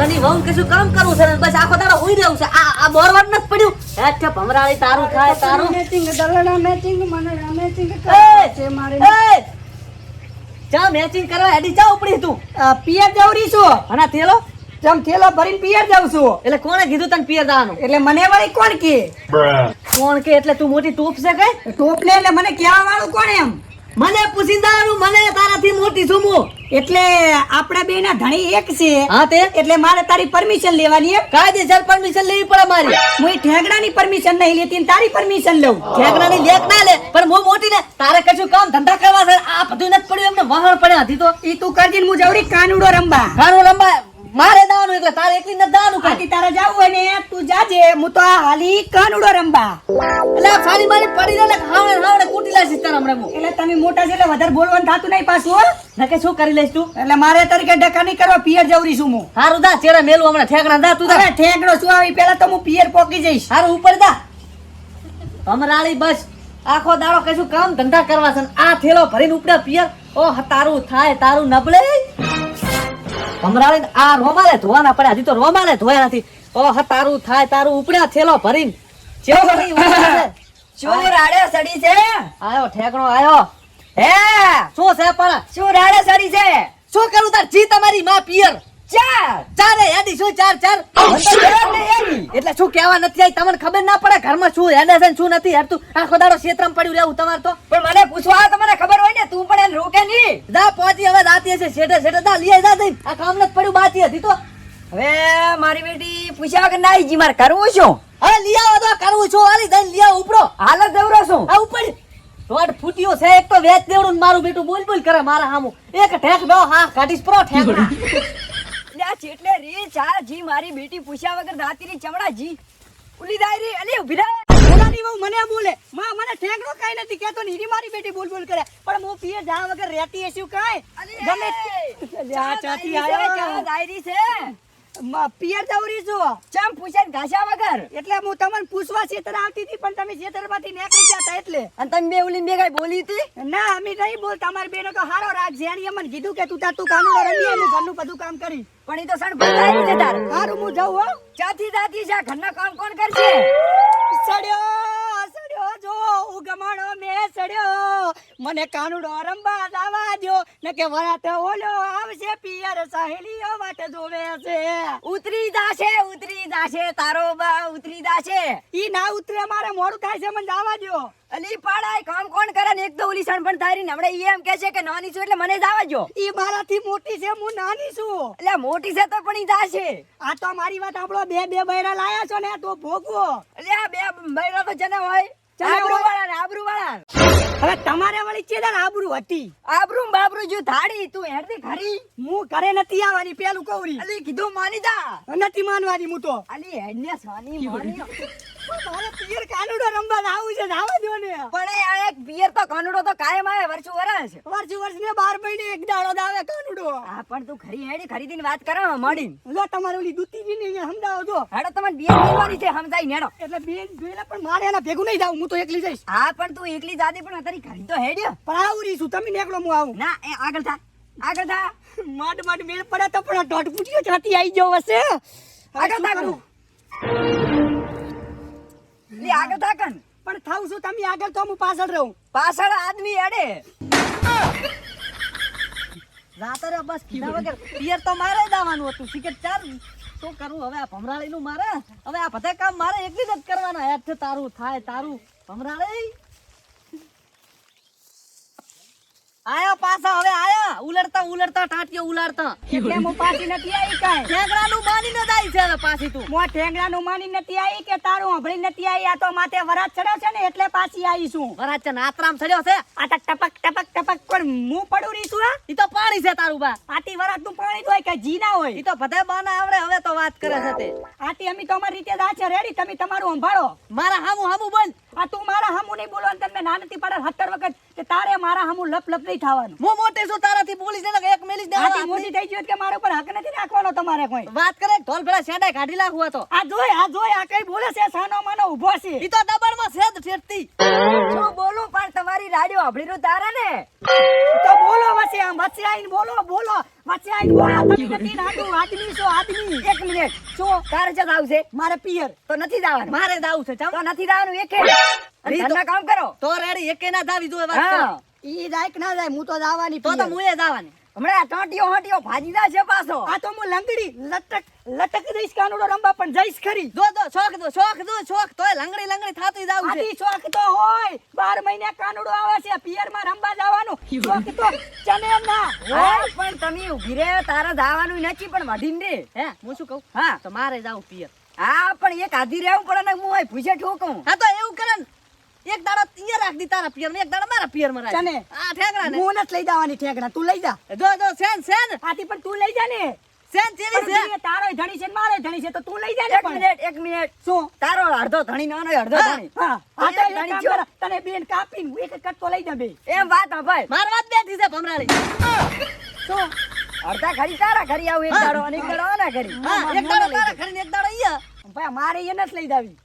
ઢોરાની વહુ કશું કામ કરવું છે? બસ આખો તારો હોઈ રહ્યું છે. આ આ બોરવાડ નથી પડ્યું? હેઠ ભમરાળી તારું થાય તારું. મેચિંગ દલડા મેચિંગ મને મેચિંગ કરે છે મારે. એ! ચા મેચિંગ કરવા હેડી ચા ઉપડી તું. પિયર જવરી છું. અને થેલો? જમ થેલો ભરીને પિયર જાવ છું. એટલે કોણે કીધું તને પિયર જવાનું? એટલે મને વળી કોણ કે? કોણ કે? એટલે તું મોટી ટોપ છે કઈ ટોપ ને એટલે મને કહેવા વાળું કોણ એમ? મને પૂછી મને તારાથી મોટી છું હું. એટલે આપણે બે ના ધણી એક છે. હા તે? એટલે મારે તારી પરમિશન લેવાની એમ. કાયદેસર પરમિશન લેવી પડે મારી. હું ઠેગડાની પરમિશન નહીં લેતી તારી પરમિશન લઉં. ઠેકડાની લેખ ના લે પણ હું મોટી ને તારે કશું કામ ધંધા કરવા છે? આ બધું નથી પડ્યું એમને વહાણ પડ્યા હતી તો. ઈ તું કરજી હું જવડી કાનુડો રંબા કાનુડો રંબા મારે દાવાનું એટલે તારે એકલી ને દાવાનું કાઢી તારે જાવું હોય ને તું જાજે. હું તો આ હાલી કાનુડો રંબા એટલે આ મારી પડી રહે હાવડે હાવણે હમણાં હું એટલે તમે મોટા છે એટલે વધારે બોલવાનું થતું નહીં પાછું નકે શું કરી લઈશ તું? એટલે મારે તરીકે ડકા નહીં કરવા પિયર જવરી છું હું. હારું દા ચેડા મેલું હમણાં. ઠેકડા દા તું દા ઠેકડો શું આવી પેલા તો હું પિયર પોકી જઈશ. હારું ઉપર દા ભમરાળી બસ. આખો દાડો કશું કામ ધંધા કરવા છે આ થેલો ભરીને ઉપડે પિયર. ઓ તારું થાય તારું નબળે. ભમરાળી આ રોમાલે ધોવાના પડ્યા. હજી તો રોમાલે ધોયા નથી. ઓ તારું થાય તારું ઉપડ્યા થેલો ભરીને. છે? શું રાડે સડી છે? આયો ઠેકણો આયો. હે? શું છે પણ? શું રાડે સડી છે? શું કરું તાર? જી તમારી માં પિયર. ચાર. ચારે હેડી શું? ચાર ચાર. એટલે શું કહેવા નથી આવી તમને ખબર ના પડે ઘરમાં શું હેડે છે શું નથી હેડતું? આખો દાડો ક્ષેત્રમાં પડ્યું રહેવું તમારે તો. પણ મને પૂછવા તમને ખબર હોય ને તું પણ એને રોકે નહીં. દા પહોંચી હવે દાતી હશે શેઠે શેઠે દા લઈ દા દઈ. આ કામ નથી પડ્યું બાતી હતી તો. હવે મારી બેટી પૂછ્યા વગર ના જી મારે કરવું શું? હવે આવો તો કરવું છું. હાલી દઈ લિયા ઉપડો. હાલ જ દેવરો છું આ ઉપર. રોડ ફૂટ્યો છે. એક તો વેચ દેવડું ને મારું બેટું બોલ બોલ કરે મારા હામો. એક ઠેક દો. હા કાઢીશ. પ્રો ઠેક એટલે ચેટલે રી ચા જી મારી બેટી પૂછ્યા વગર દાતીની ચમડા જી. ઉલી દાયરી અલી ઊભી રહે બોલાની બહુ મને બોલે. માં મને ઠેકડો કાઈ નથી કેતો ની મારી બેટી બોલ બોલ કરે. પણ હું પીએ જા વગર રહેતી હશું કાઈ? ગમે અલી આ ચાથી આયો. દાયરી છે. પિયર દવરી છું ચમ પૂછે ઘાસ્યા વગર? એટલે હું તમને પૂછવા છેતર આવતી હતી પણ તમે છેતરમાંથી નીકળી ગયા હતા એટલે. અને તમે બે ઓલી બે કઈ બોલી હતી? ના અમે નહીં બોલ તમારી બેનો તો હારો રાગ. છે એની કીધું કે તું તાર તું કામ રમી એનું ઘરનું બધું કામ કરી. પણ એ તો સણ બધાઈ છે તાર. હારું હું જાઉં હો. ચાથી દાતી છે ઘરના કામ કોણ કરશે? સડ્યો સડ્યો જો ઉગમણો મે સડ્યો મને કાનુડો રંબા દાવા દ્યો. ને કે વરાત ઓલો આવશે પિયર સહેલીઓ વાટ જોવે છે. ઉતરી જાશે ઉતરી જાશે તારો બા ઉતરી જાશે. ઈ ના ઉતરે મારે મોડું થાય છે મને દાવા દો અલી પાડાય કામ કોણ કરે ને? એક તો ઓલી સણ પણ તારી ને હમણાં ઈ એમ કે છે કે નાની છું એટલે મને દાવા દો ઈ મારાથી મોટી છે હું નાની છું. એટલે મોટી છે તો પણ ઈ જાશે આ તો મારી વાત આપણો બે બે બૈરા લાયા છો ને તો ભોગવો. એટલે આ બે બૈરા તો જને હોય. આબરૂ વાળા ને આબરૂ વાળા હવે તમારે વળી ચેદાન આબરૂ હતી? આબરૂ બાબરૂ જો ધાડી તું હેડતી ખરી હું ઘરે નથી આવવાની પેલું કવરી. અલી કીધું માની જા. નથી માનવાની હું તો. અલી હેડને સાની માની મારે પિયર કાનુડો રમવા આવું છે આવા દો ને. પણ એ એક પિયર તો કાનુડો તો કાયમ આવે વર્ષો વરસ. વર્ષો વર્ષ ને બાર મહિને એક દાડો દાવે કાનુડો. હા પણ તું ખરી હેડી ખરીદીને વાત કરો મળી જો તમારે ઓલી દૂતીજી ને સમજાવો જો હેડો છે સમજાઈ નેડો એટલે પણ મારે એના ભેગું નહીં જાવ હું તો એકલી જઈશ. હા પણ તું એકલી જાતી પણ તારી ખરી તો હેડ્યો. પણ આવું છું તમે નીકળો હું આવું. ના એ આગળ થા આગળ થા. માડ માડ મેળ પડે તો પણ ઢોટ દોઢ છાતી આવી ગયો હશે. આગળ થા કરું? લે આગળ થા કન પણ થાઉં છું તમે આગળ તો હું પાછળ રહું. પાછળ આદમી અડે રાતરે બસ કીધા વગર પિયર તો મારે દાવાનું હતું. સિકેટ ચાર શું કરું હવે આ ભમરાળી નું મારે? હવે આ બધા કામ મારે એકલી જ કરવાના. યાદ છે તારું થાય તારું. ભમરાળી આયા પાછા હવે આયા. ઉલડતા ઉલડતા ટાટિયો ઉલાડતા એટલે હું પાછી નથી આવી કાંઈ. ઠેકડાનું માની ન જાય છે પાછી તું. હું ઠેંગડાનું માની નથી આવી કે તારું હંભળી નથી આવી? આ તો માથે વરાત ચડ્યો છે ને એટલે પાછી આવી છું. વરાત છે નાતરામ ચડ્યો છે. આ ટપક ટપક ટપક પણ હું પડું રહી છું ઈ તો પાણી છે તારું બા. આટી વરાતનું પાણી તો હોય કે જીના હોય? ઈ તો બધા બાના આવડે હવે તો વાત કરે છે તે. આટી અમે તો અમારી રીતે દા છે રેડી? તમે તમારું સંભાળો. મારા હામું હામું બોલ આ તું મારા હમું નહીં બોલો અને તમને ના નથી પડે સત્તર વખત કે તારે મારા હમું લપ લપ નહીં થવાનું. હું મોટી છું તારાથી બોલીશ ને એક મેલી આટી મોટી થઈ ગયો કે મારા ઉપર હક નથી રાખવાનો તમારે કોઈ. વાત કરે ઢોલ ભેળા શેડાય કાઢી નાખવું હતો આ જોઈ આ જોઈ આ કઈ બોલે છે સાનો માનો ઊભો છે. ઈ તો દબાણમાં છે જ ઠેરતી શું બોલું? તમારી રાડિયો અભળીનું તારા ને? તો બોલો વચ્ચે આમ વચ્ચે આવીને બોલો બોલો વચ્ચે આવીને બોલો. તમે નથી આદમી છો આદમી. એક મિનિટ. છો તારે જગ આવશે. મારે પિયર. તો નથી દાવાનું મારે દાવું છે તો નથી દાવાનું એકે. અને કામ કરો. તો રેડી એકે ના દો એ વાત કરો. ઈ જાય કે ના જાય હું તો દાવાની તો તો હું મુએ જવાની. હમણાં ટોટીઓ હોટીઓ ભાજીદા છે પાછો. આ તો હું લંગડી લટક લટક દઈશ કાનુડો રંબા પણ જઈશ ખરી. દો દો શોખ દો શોખ દો શોખ. તોય લંગડી લંગડી થાતું જાવું છે. આથી શોખ તો હોય. બાર મહિને કાનુડો આવે છે પિયરમાં રંબા જવાનું. શોખ તો ચને ના પણ તમે ઊભી રે તારે જવાનું નથી પણ વઢીને રે. હે? હું શું કહું? હા. તો મારે જાવું પિયર. હા પણ એક આધી રહેવું પડે ને હું ભૂસે ઠોકું. હા તો એવું કરે રાખ દી તારા પિયર એક દાડા મારા પિયરમાં રાખ તને? આ ઠેકડા ને હું લઈ જવાની ઠેકડા તું લઈ જા. જો જો સેન સેન. આથી પણ તું લઈ જા ને સેન ચેવી છે તારો ધણી છે મારો ધણી છે તો તું લઈ જા ને એક પણ. મિનિટ એક મિનિટ. શું? તારો અડધો ધણી નાનો અડધો ધણી. હા. આ તો ધણી છે તને બેન કાપી એક એક કટકો લઈ જા બે. એમ વાત હા ભાઈ. માર વાત બેઠી છે ભમરાળી. શું? અડધા ખરી તારા ખરી આવું એક. દાડો અને એક દાડો આના ઘરી એક દાડો તારા ખરીને એક દાડો અહીંયા. ભાઈ મારે એ નથી લઈ જાવી.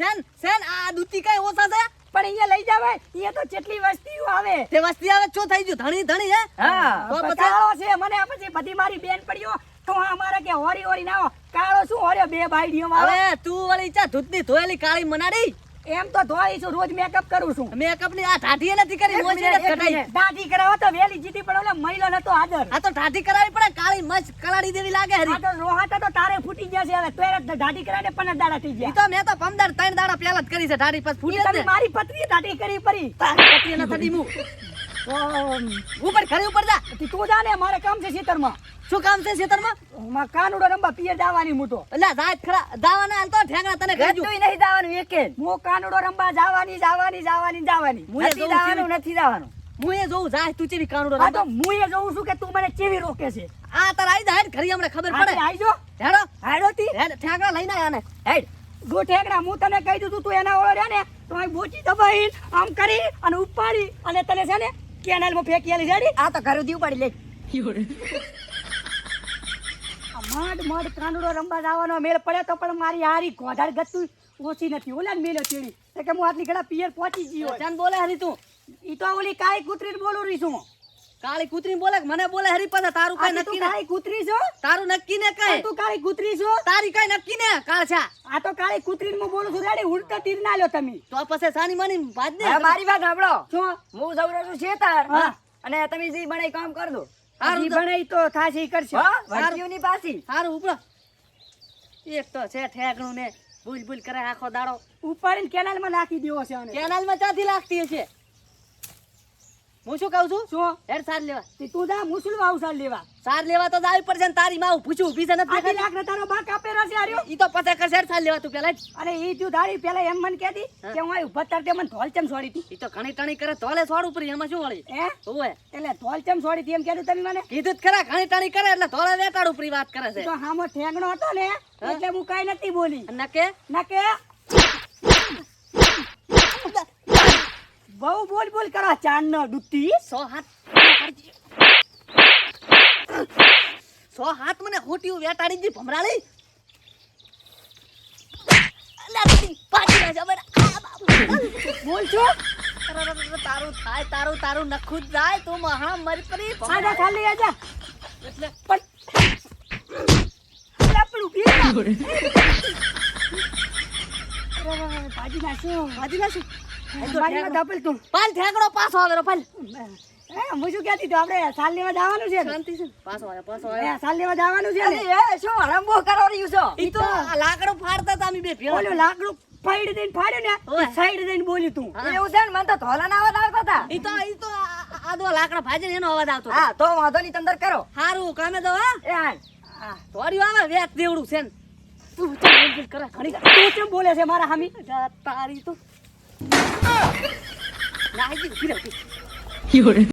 સેન સેન આ દૂતી કઈ ઓછા છે? પણ અહીંયા લઈ જાવે અહીંયા તો જેટલી વસ્તીઓ આવે. તે વસ્તી આવે શું થઈ ગયું? ધણી ધણી હે? હા. બતાવો છે મને આ પછી બધી મારી બેન પડ્યો તો હા મારે કે હોરી હોરી ના. કાળો શું હોર્યો? બે બાયડીઓમાં આવે. તું વળી ચા ધૂતની ધોયેલી કાળી મનાડી? એમ તો ધોઈ છું રોજ મેકઅપ કરું છું. મેકઅપની આ ઢાઢી નથી કરી રોજ કઢાઈ મિનિટ. કરાવો તો વેલી જીતી પણ ઓલા મહિલો નતો આદર. આ તો ઢાઢી કરાવી પડે કાળી મસ્ત કલાડી દેવી લાગે હરી. આ તો રોહાતા તો તારે ફૂટી જશે હવે તો દાઢી કરાવીને પણ દાડા થઈ ઈ ગયા તો મેં તો પમદાર ત્રણ દાડા પહેલા જ કરી છે ઢાઢી પછી ફૂટી મારી પત્નીએ દાઢી કરી પરી. તારી પતિએ ન થડી મું. ઉપર ખરી ઉપર જા. તું જા ને મારે કામ છે ખેતરમાં. શું કામ છે ખેતરમાં? માં કાનુડો રંબા પિયર જવાની મૂટો એટલે જાત ખરા દાવાના હાલ તો ઠેંગણા તને કહેજો નહીં જવાનું એકે. હું કાનુડો રંબા જવાની જવાની જવાની જવાની. હું નથી જવાનું નથી જવાનું. હું એ જોઉં જાય તું ચેવી કાનુડો આ તો હું એ જોઉં છું કે તું મને ચેવી રોકે છે. આ તાર આવી જાય ઘરી હમણાં ખબર પડે. આઈજો હેડો. હાડો તી. ઠેંગણા લઈને આયા ને. હેડ. ગો ઠેકડા હું તને કહી દીધું તું એના ઓળો રે ને તો બોચી દબાઈ આમ કરી અને ઉપાડી અને તને છે ને કેનાલમાં ફેંકી આલી રેડી આ તો ઘરે દીવ પડી લે. મઢ માંડ કાનુડો રંબા જવાનો મેળ પડ્યો તો પણ મારી હારી ગોધાડ ગતું ઓછી નથી. ઓલા ચીડી એટલે કે હું આટલી ઘડા પિયર પહોંચી ગયો. જાન બોલે હરી તું. ઈ તો ઓલી કાઈ કૂતરી બોલું રહી છું. કાળી કૂતરી બોલે મને બોલે હરી પાસે તારું કઈ નક્કી કાળી કૂતરી છો? તારું નક્કી ને કઈ? તું કાળી કૂતરી છો? તારી કઈ નક્કી ને? કાળછા આ. તો કાળી કૂતરી હું બોલું છું રેડી ઉડતો તીર ના લ્યો તમે. તો પછી સાની માની ભાજ ને મારી વાત સાંભળો. શું? હું જવરો છું શેતાર અને તમે જે બને કામ કર દો હારું બને તો- થાશી કરશે. હા ની પાછી સારું ઉપડો. એક તો છે ઠેકણું ને ભૂલ ભૂલ કરે આખો દાડો. ઉપાડીને કેનાલમાં નાખી દેવો છે. કેનાલમાં ચાથી લાગતી હશે? હું શું કહું છું? શું? હેડ સાર લેવા. તે તું જા મુસલમાં સાર લેવા? સાર લેવા તો જાવી પડશે ને તારી માં પૂછું ઊભી છે ને આખી લાખ ને તારો બાક આપે છે આર્યો ઈ તો પતે કરશે હેડ સાર લેવા તું પેલા અરે ઈ તું દાડી પેલા એમ મને કહેતી કે હું અહીં ઊભા તાર તે મને ધોલચમ છોડી હતી ઈ તો ઘણી ટણી કરે ધોલે છોડ ઉપર એમાં શું વળી? હે? ઓવે એટલે ધોલચમ છોડી હતી એમ કહેતું તમે મને? કીધું જ ખરા ઘણી ટણી કરે એટલે ધોલે વેટાડ ઉપર વાત કરે છે. તો હામો ઠેંગણો હતો ને એટલે હું કાઈ નથી બોલી. નકે? કે ના કે બહુ બોલ બોલ કરા ચાંદ નો દુતી સો હાથ સો હાથ મને હોટિયું વેટાડી દી ભમરાળી અલા, તી પાછી ના જબર. આ બાપુ. બોલ છો તારું થાય તારું તારું નખું જાય તું મહા મરી પડી ભમરાળી. ખાલી આજા એટલે પણ આપણું ભાજી. ભાજી નાખશું. તો તું. પાલ ઠેકડો પાછો આવેલો પાલ હે, શું કહેતી હતી? આપણે સાલ લેવા જવાનું છે ને? શાંતિ છે પાછો આવ્યો પાછો હે, સાલ લેવા જવાનું છે એ શું હરંબો કરો રહ્યું છો ઈ તો લાકડું ફાડતા હતા અમે બે ભેળા. ઓલું લાકડું ફાડી દઈને ફાડ્યું ને સાઈડ દઈને બોલ્યું તું. એવું છે ને મને તો ધોલાના અવાજ આવતા હતા ઈ તો ઈ તો આ- દો લાકડા ભાજે ને એનો અવાજ આવતો હા તો વાંધો નહીં તંદર કરો સારું કામે દો હા એ આવે વેત દેવડું છે ને તું ચાલ બોલ કરે ઘણી તું કેમ બોલે છે મારા હામી? તારી તો. નાહી ગઈ, ઊભી રહે.